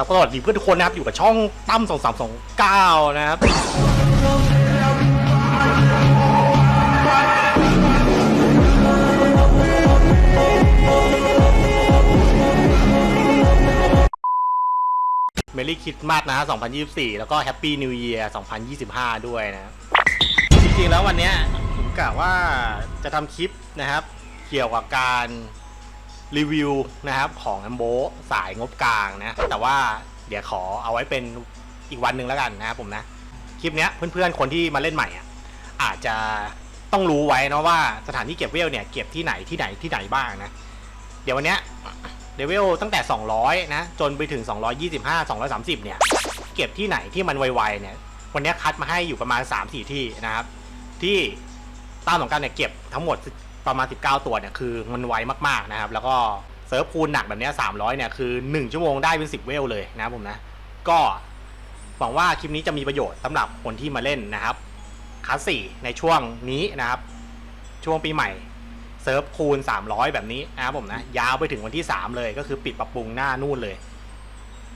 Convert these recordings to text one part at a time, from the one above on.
ครับก็สวัสดีเพื่อนทุกคนนะครับอยู่กับช่องตั้มสองสามสองเก้านะครับเมรี่คิดมาสนะ 2024 แล้วก็แฮปปี้นิว e ยร์2025 ด้วยนะ จริงๆแล้ววันเนี้ยผมกะว่าจะทำคลิปนะครับ เกี่ยวกับการ รีวิวนะครับของแอมโบสายงบกลางนะ แต่ว่าเดี๋ยวขอเอาไว้เป็นอีกวันหนึ่งแล้วกันนะครับผมนะ คลิปเนี้ยเพื่อนๆคนที่มาเล่นใหม่อะอาจจะต้องรู้ไว้นะว่าสถานที่เก็บเวลเนี่ยเก็บที่ไหนที่ไหนที่ไหนบ้างนะ เดี๋ยววันเนี้ยเลเวลตั้งแต่ 200 นะ จนไปถึง 225 230 เนี่ย เก็บที่ไหนที่มันไวๆเนี่ย วันเนี้ยคัดมาให้อยู่ประมาณ 3-4 ที่นะครับ ที่ตามของการเนี่ยเก็บทั้งหมด ประมาณ 19 ตัวเนี่ยคือมันไวมากๆนะครับ แล้วก็เซิร์ฟคูณหนักแบบนี้300เนี่ยคือ 1 ชั่วโมงได้เป็น 10 เวลเลยนะผมนะ ก็หวังว่าคลิปนี้จะมีประโยชน์สำหรับคนที่มาเล่นนะครับคัสสี่ในช่วงนี้นะครับ ช่วงปีใหม่เซิร์ฟคูณ 300 แบบนี้นะครับผมนะยาวไปถึงวันที่ 3 เลยก็คือปิดปรับปรุงหน้านู่นเลย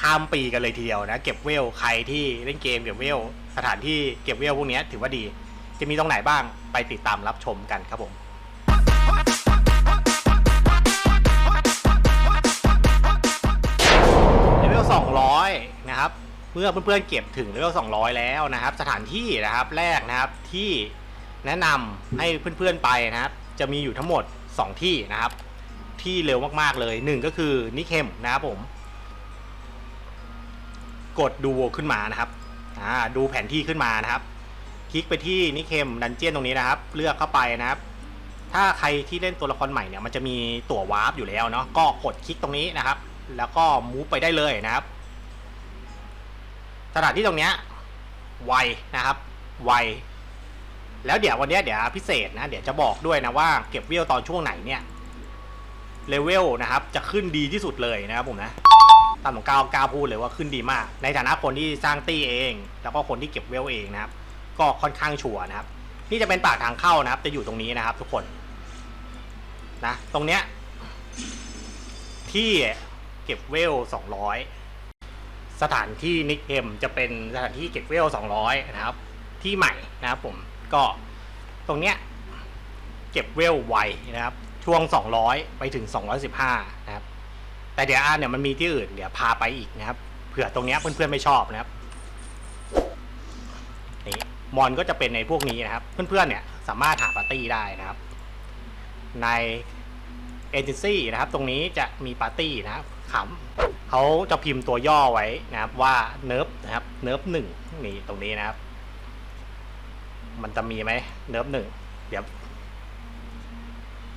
ข้ามปีกันเลยทีเดียวนะเก็บเวลใครที่เล่นเกมเก็บเวลสถานที่เก็บเวลพวกนี้ถือว่าดี จะมีตรงไหนบ้างไปติดตามรับชมกันครับผม มื่อเพื่อนๆเก็บถึงเลเวล200 แล้วนะครับ สถานที่นะครับแรกนะครับที่แนะนำให้เพื่อนๆไปนะครับ จะมีอยู่ทั้งหมด 2 ที่นะครับ ที่เร็วมากๆเลยหนึ่งก็คือนิเคมนะครับผม กดดูขึ้นมานะครับอ่าดูแผนที่ขึ้นมานะครับ คลิกไปที่นิเคมดันเจียนตรงนี้นะครับ เลือกเข้าไปนะครับ ถ้าใครที่เล่นตัวละครใหม่เนี่ยมันจะมีตั๋ววาร์ปอยู่แล้วเนาะก็กดคลิกตรงนี้นะครับ แล้วก็มูฟไปได้เลยนะครับ สถานที่ตรงเนี้ยไวนะครับ ไว แล้วเดี๋ยววันนี้เดี๋ยวพิเศษนะ เดี๋ยวจะบอกด้วยนะว่าเก็บเวลตอนช่วงไหนเนี่ยเลเวลนะครับ จะขึ้นดีที่สุดเลยนะครับผมนะตามของก้าวก้าวพูดเลยว่าขึ้นดีมาก ในฐานะคนที่สร้างตี้เอง แล้วก็คนที่เก็บเวลเองนะครับ ก็ค่อนข้างชัวร์นะครับ นี่จะเป็นปากทางเข้านะครับ จะอยู่ตรงนี้นะครับ ทุกคนนะตรงเนี้ยที่เก็บเวล200 สถานที่นิกเอ็มจะเป็นสถานที่เก็บเวล200 นะครับ ที่ใหม่นะครับผมก็ตรงเนี้ยเก็บเวลไวนะครับ ช่วง 200 ไปถึง 215 นะครับ แต่เดี๋ยวอาเนี่ยมันมีที่อื่นเดี๋ยวพาไปอีกนะครับเผื่อตรงเนี้ยเพื่อนๆไม่ชอบนะครับนี่มอนก็จะเป็นในพวกนี้นะครับ เพื่อนๆเนี่ยสามารถหาปาร์ตี้ได้นะครับ ในเอเจนซี่นะครับ ตรงนี้จะมีปาร์ตี้นะครับขำ เขาจะพิมพ์ตัวย่อไว้นะครับว่าเนิร์ฟนะครับเนิร์ฟหนึ่งนี่ตรงนี้นะครับ มันจะมีไหมเนิร์ฟหนึ่งเดี๋ยว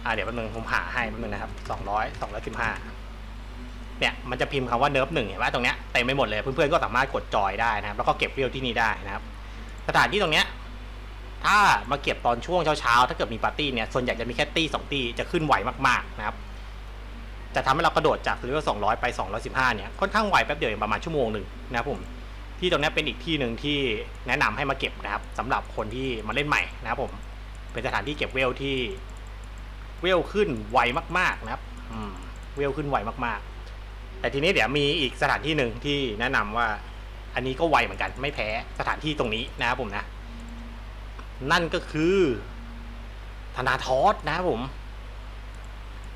อ่าเดี๋ยวแป๊บนึงผมหาให้แป๊บนึงนะครับสองร้อยสองร้อยสิบห้าเนี่ยมันจะพิมพ์คำว่าเนิร์ฟหนึ่งเห็นไหมตรงเนี้ยเต็มไปหมดเลยเพื่อนๆก็สามารถกดจอยได้นะครับ แล้วก็เก็บเรียวที่นี่ได้นะครับ สถานที่ตรงเนี้ยถ้ามาเก็บตอนช่วงเช้าๆ ถ้าเกิดมีปาร์ตี้เนี่ยส่วนใหญ่จะมีแค่ตี้สองตี้จะขึ้นไหวมากๆนะครับ จะทำให้เรากระโดดจากเลเวล200 ไป 215 เนี่ย ค่อนข้างไวแป๊บเดียวเองประมาณชั่วโมงหนึ่งนะครับผม ที่ตรงนี้เป็นอีกที่หนึ่งที่แนะนำให้มาเก็บนะครับสำหรับคนที่มาเล่นใหม่นะครับผม เป็นสถานที่เก็บเวลที่เวลขึ้นไวมากๆนะครับอืมเวลขึ้นไวมากๆ แต่ทีนี้เดี๋ยวมีอีกสถานที่หนึ่งที่แนะนำว่า อันนี้ก็ไวเหมือนกัน ไม่แพ้สถานที่ตรงนี้นะครับผมนะ นั่นก็คือธนาทอสนะครับผม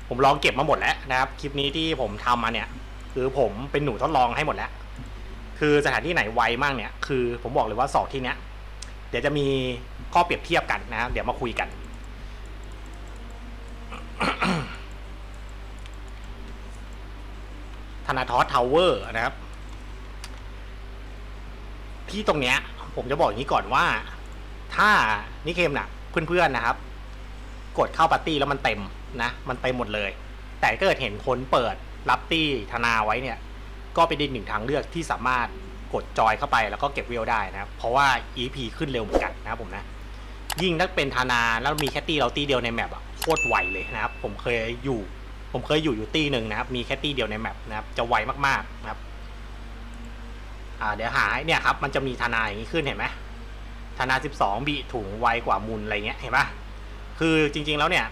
ผมลองเก็บมาหมดแล้วนะครับ คลิปนี้ที่ผมทำมาเนี่ยคือผมเป็นหนูทดลองให้หมดแล้ว คือสถานที่ไหนไวมากเนี่ย คือผมบอกเลยว่าสองที่เนี้ยเดี๋ยวจะมีข้อเปรียบเทียบกันนะครับเดี๋ยวมาคุยกัน ธนาทอสทาวเวอร์นะครับ ที่ตรงเนี้ย ผมจะบอกอย่างนี้ก่อนว่า ถ้านิเคมนะเพื่อนๆนะครับ กดเข้าปาร์ตี้แล้วมันเต็ม นะ มันเต็มหมดเลย แต่ถ้าเกิดเห็นคนเปิดรับตี้ธนาไว้เนี่ย ก็เป็นอีกหนึ่งทางเลือกที่สามารถกดจอยเข้าไปแล้วก็เก็บเวลได้นะครับเพราะว่า EP ขึ้นเร็วเหมือนกันนะผมนะ ยิ่งถ้าเป็นธนาแล้วมีแค่ตี้เราตี้เดียวในแมปอะโคตรไวเลยนะครับ ผมเคยอยู่ ผมเคยอยู่อยู่ตี้หนึ่งนะครับ มีแค่ตี้เดียวในแมปนะครับ จะไวมากๆนะครับอ่าเดี๋ยวหาให้เนี่ยครับ มันจะมีธนาอย่างนี้ขึ้นเห็นไหมธนา 12 บีถุงไวกว่ามูลอะไรเงี้ยเห็นปะคือจริงๆแล้วเนี่ย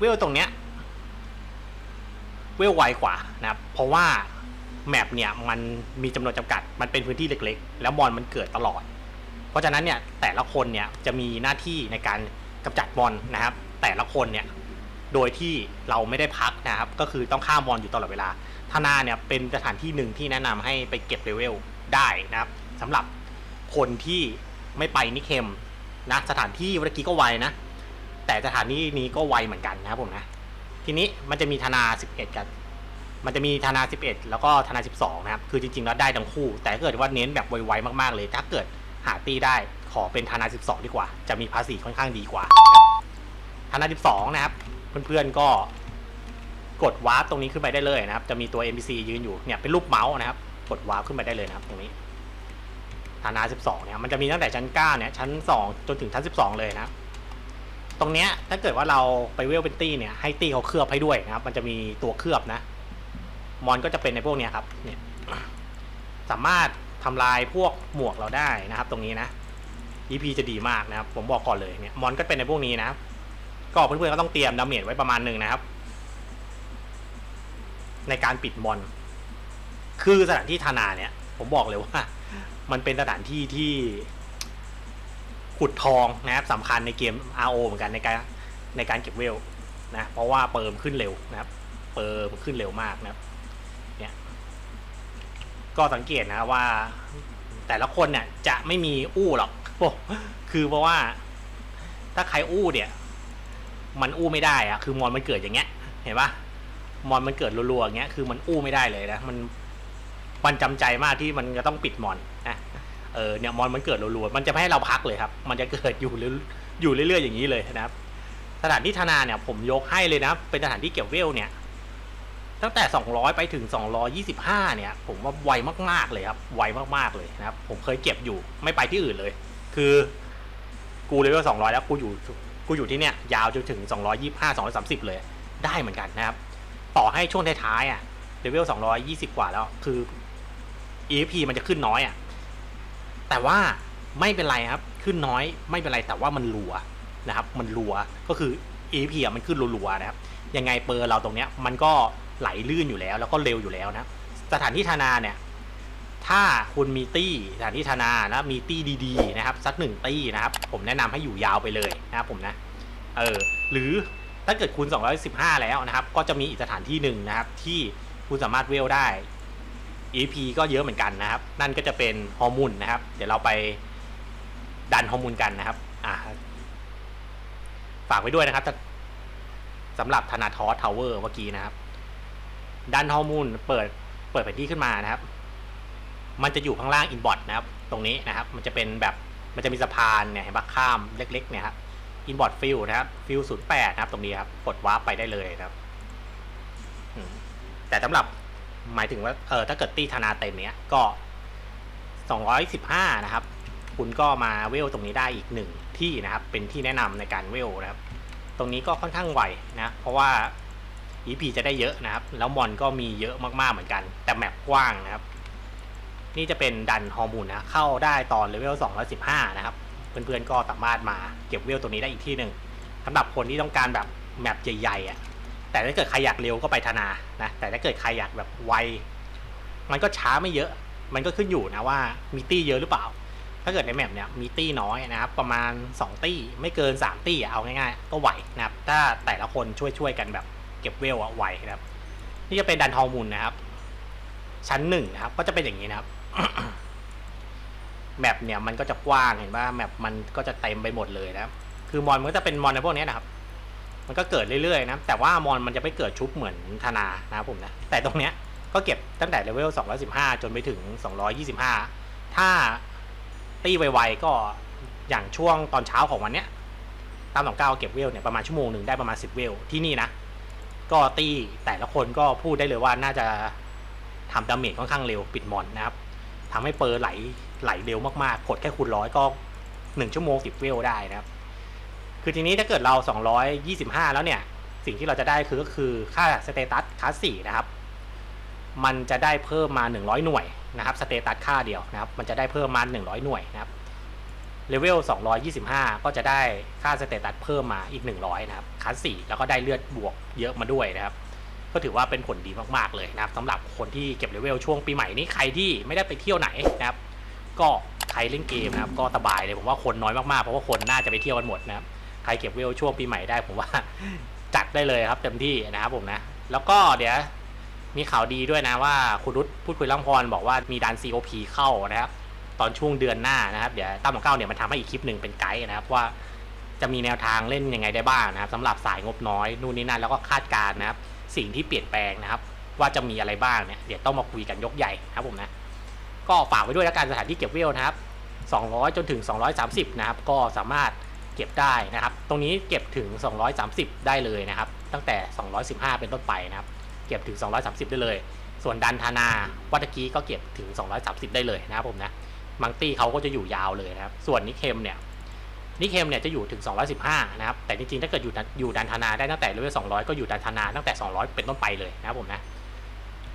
เวลตรงเนี้ยเวลไวกว่านะครับ เพราะว่าแมปเนี่ยมันมีจำนวนจำกัด มันเป็นพื้นที่เล็กๆ แล้วมอนมันเกิดตลอด เพราะฉะนั้นเนี่ยแต่ละคนเนี่ยจะมีหน้าที่ในการกำจัดมอนนะครับ แต่ละคนเนี่ยโดยที่เราไม่ได้พักนะครับ ก็คือต้องฆ่ามอนอยู่ตลอดเวลาธนาเนี่ยเป็นสถานที่หนึ่งที่แนะนำให้ไปเก็บเลเวลได้นะครับสำหรับคนที่ไม่ไปนิเคมนะสถานที่เมื่อกี้ก็ไวนะ แต่สถานีนี้ก็ไวเหมือนกันนะครับผมนะ ทีนี้มันจะมีธนา 11 กันมันจะมีธนา 11 แล้วก็ธนา 12 นะครับ คือจริงๆแล้วได้ทั้งคู่ แต่เกิดว่าเน้นแบบไวๆมากๆเลย ถ้าเกิดหาตีได้ขอเป็นธนา 12 ดีกว่า จะมีภาษีค่อนข้างดีกว่าธนา 12 นะครับ เพื่อนๆก็กดวาร์ปตรงนี้ขึ้นไปได้เลยนะครับ จะมีตัว NPC ยืนอยู่ เนี่ยเป็นรูปเมาส์นะครับ กดวาร์ปขึ้นไปได้เลยนะครับ ตรงนี้ธนา12 เนี่ย มันจะมีตั้งแต่ชั้น 9 เนี่ย ชั้น 2 จนถึงชั้น 12 เลยนะครับ ตรงเนี้ยถ้าเกิดว่าเราไปเวลเป็นตี้เนี่ยให้ตี้เขาเคลือบให้ด้วยนะครับ มันจะมีตัวเคลือบนะ มอนก็จะเป็นในพวกเนี้ยครับเนี่ยสามารถทำลายพวกหมวกเราได้นะครับ ตรงนี้นะ EP จะดีมากนะครับ ผมบอกก่อนเลยเนี่ยมอนก็เป็นในพวกนี้นะก็เพื่อนๆก็ต้องเตรียมดาเมจไว้ประมาณหนึ่งนะครับ ในการปิดมอน คือสถานที่ธนาเนี่ย ผมบอกเลยว่า มันเป็นสถานที่ที่ ขุดทองนะครับสำคัญในเกม RO เหมือนกันในการในการเก็บเวลนะเพราะว่าเปิมขึ้นเร็วนะครับ เปิมขึ้นเร็วมากนะครับเนี่ยก็สังเกตนะว่าแต่ละคนเนี่ยจะไม่มีอู้หรอกโอ้คือเพราะว่า ถ้าใครอู้เนี่ย มันอู้ไม่ได้อะคือมอนมันเกิดอย่างเงี้ย เห็นปะมอนมันเกิดรัวๆอย่างเงี้ยคือมันอู้ไม่ได้เลยนะมันมันจำใจมากที่มันจะต้องปิดมอนนะ เออเนี่ยมอนมันเกิดรัวๆมันจะไม่ให้เราพักเลยครับ มันจะเกิดอยู่เรื่อยอยู่เรื่อยๆอย่างนี้เลยนะครับ สถานที่ธนาเนี่ยผมยกให้เลยนะ เป็นสถานที่เก็บเวลเนี่ยตั้งแต่ 200 ไปถึง 225 เนี่ย ผมว่าไวมาก ๆ เลยครับ ไวมาก ๆ เลยนะครับ ผมเคยเก็บอยู่ ไม่ไปที่อื่นเลย คือ กูเลเวล200 แล้ว กูอยู่ กูอยู่ที่เนี่ย ยาวจนถึง 225 230 เลย ได้เหมือนกันนะครับ ต่อให้ช่วงท้ายๆอะ เลเวล 220 กว่าแล้ว คือ EXP มันจะขึ้นน้อยอะ แต่ว่าไม่เป็นไรครับขึ้นน้อยไม่เป็นไรแต่ว่ามันรัวนะครับ มันรัวก็คือ EP อะมันขึ้นรัวๆนะครับยังไงเปอร์เราตรงเนี้ยมันก็ไหลลื่นอยู่แล้ว แล้วก็เร็วอยู่แล้วนะสถานที่ธนาเนี่ยถ้าคุณมีตี้สถานที่ธนานะมีตี้ดีๆนะครับสักหนึ่งตี้นะครับ ผมแนะนำให้อยู่ยาวไปเลยนะครับผมนะเออหรือถ้าเกิดคุณ 215 แล้วนะครับ ก็จะมีอีกสถานที่หนึ่งนะครับ ที่คุณสามารถเวลได้ EP ก็เยอะเหมือนกันนะครับ นั่นก็จะเป็นฮอร์โมนนะครับ เดี๋ยวเราไปดันฮอร์โมนกันนะครับอ่าฝากไว้ด้วยนะครับสำหรับธนาทอสทาวเวอร์เมื่อกี้นะครับ ดันฮอร์โมนเปิดเปิดแผนที่ขึ้นมานะครับ มันจะอยู่ข้างล่างอินบอทนะครับ ตรงนี้นะครับ มันจะเป็นแบบมันจะมีสะพานเนี่ยเห็นปะข้ามเล็ก ๆ เนี่ยครับอินบอทฟิลนะครับฟิลศูนย์แปดนะครับ ตรงนี้ครับกดวาร์ปไปได้เลยนะครับแต่สำหรับ หมายถึงว่าเออถ้าเกิดตีธนาเต็มเนี้ยก็ 215 นะครับ คุณก็มาเวลตรงนี้ได้อีกหนึ่งที่นะครับ เป็นที่แนะนำในการเวลนะครับ ตรงนี้ก็ค่อนข้างไวนะ เพราะว่า EP จะได้เยอะนะครับ แล้วมอนก็มีเยอะมากๆเหมือนกัน แต่แมปกว้างนะครับ นี่จะเป็นดันฮอร์โมนนะ เข้าได้ตอนเลเวล215 นะครับ เพื่อนๆก็สามารถมาเก็บเวลตัวนี้ได้อีกที่หนึ่งสำหรับคนที่ต้องการแบบแมปใหญ่ๆอะ แต่ถ้าเกิดใครอยากเร็วก็ไปธนานะแต่ถ้าเกิดใครอยากแบบไวมันก็ช้าไม่เยอะ มันก็ขึ้นอยู่นะว่ามีตี้เยอะหรือเปล่า ถ้าเกิดในแมปเนี่ยมีตี้น้อยนะครับประมาณ 2 ตี้ไม่เกิน 3 ตี้เอาง่ายๆ ก็ไหวนะครับ ถ้าแต่ละคนช่วยๆกันแบบเก็บเวลอะไหวนะครับ นี่จะเป็นดันทอมูลนะครับ ชั้นหนึ่งนะครับ ก็จะเป็นอย่างนี้นะครับแมปเนี่ยมันก็จะกว้างเห็นว่าแมปมันก็จะเต็มไปหมดเลยนะครับคือมอนมันก็จะเป็นมอนในพวกนี้นะครับ มันก็เกิดเรื่อยๆนะ แต่ว่ามอนมันจะไม่เกิดชุบเหมือนธนานะผมนะ แต่ตรงเนี้ยก็เก็บตั้งแต่เลเวล 215 จนไปถึง 225 ถ้าตีไวๆก็อย่างช่วงตอนเช้าของวันเนี้ยตามสองเก้าเก็บเวลเนี่ยประมาณชั่วโมงหนึ่งได้ประมาณ 10 เวลที่นี่นะ ก็ตีแต่ละคนก็พูดได้เลยว่าน่าจะทำดาเมจค่อนข้างเร็วปิดมอนนะครับทำให้เปอร์ไหลไหลเร็วมากๆกดแค่คูณร้อยก็ 1 ชั่วโมง10 เวลได้นะครับ คือทีนี้ถ้าเกิดเรา 225 แล้วเนี่ย สิ่งที่เราจะได้คือก็คือค่าสเตตัสคลาส4นะครับ มันจะได้เพิ่มมา 100 หน่วยนะครับสเตตัสค่าเดียวนะครับ มันจะได้เพิ่มมา 100 หน่วยนะครับเลเวล225 ก็จะได้ค่าสเตตัสเพิ่มมาอีก 100 นะครับคลาส4แล้วก็ได้เลือดบวกเยอะมาด้วยนะครับ ก็ถือว่าเป็นผลดีมากๆเลยนะครับสำหรับคนที่เก็บเลเวลช่วงปีใหม่นี้ใครที่ไม่ได้ไปเที่ยวไหนนะครับ ก็ใครเล่นเกมนะครับ ก็สบายเลยผมว่าคนน้อยมากๆเพราะว่าคนน่าจะไปเที่ยวกันหมดนะครับ ใครเก็บเวลช่วงปีใหม่ได้ผมว่า จัดได้เลยครับเต็มที่นะครับผมนะ แล้วก็เดี๋ยวมีข่าวดีด้วยนะว่าคุณรุตพูดคุยล่ำพรบอกว่ามีดัน COP เข้านะครับ ตอนช่วงเดือนหน้านะครับเดี๋ยวตั้มของเก้าเนี่ยมันทำให้อีกคลิปหนึ่งเป็นไกด์นะครับว่าจะมีแนวทางเล่นยังไงได้บ้างนะครับสำหรับสายงบน้อยนู่นนี่นั่นแล้วก็คาดการณ์นะครับ สิ่งที่เปลี่ยนแปลงนะครับ ว่าจะมีอะไรบ้างเนี่ยเดี๋ยวต้องมาคุยกันยกใหญ่นะครับผมนะ ก็ฝากไว้ด้วยแล้วกันสถานที่เก็บเวลนะครับ 200 จนถึง 230 นะครับ ก็สามารถ ก็บได้นะครับ ตรงนี้เก็บถึง 230 ได้เลยนะครับ ตั้งแต่ 215 เป็นต้นไปนะครับ เก็บถึง 230 ได้เลย ส่วนดันธนาวัตกี้ก็เก็บถึง 230 ได้เลยนะครับผมนะ มังตี้เขาก็จะอยู่ยาวเลยนะครับ ส่วนนิเคมเนี่ย นิเคมเนี่ยจะอยู่ถึง 215 นะครับ แต่จริงๆ ถ้าเกิดอยู่ดันอยู่ดันธนาได้ตั้งแต่เลเวล200 ก็อยู่ดันธนาตั้งแต่ 200 เป็นต้นไปเลยนะครับผมนะ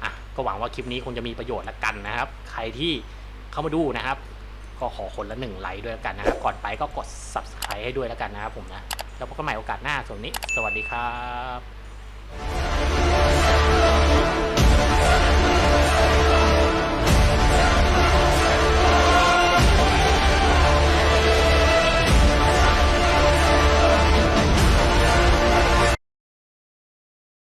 อะ ก็หวังว่าคลิปนี้คงจะมีประโยชน์ละกันนะครับ ใครที่เข้ามาดูนะครับ ก็ขอคนละหนึ่งไลค์ด้วยละกันนะครับก่อนไปก็กด subscribe ให้ด้วยแล้วกันนะครับผมนะ แล้วพบกันใหม่โอกาสหน้าส่วนนี้ สวัสดีครับ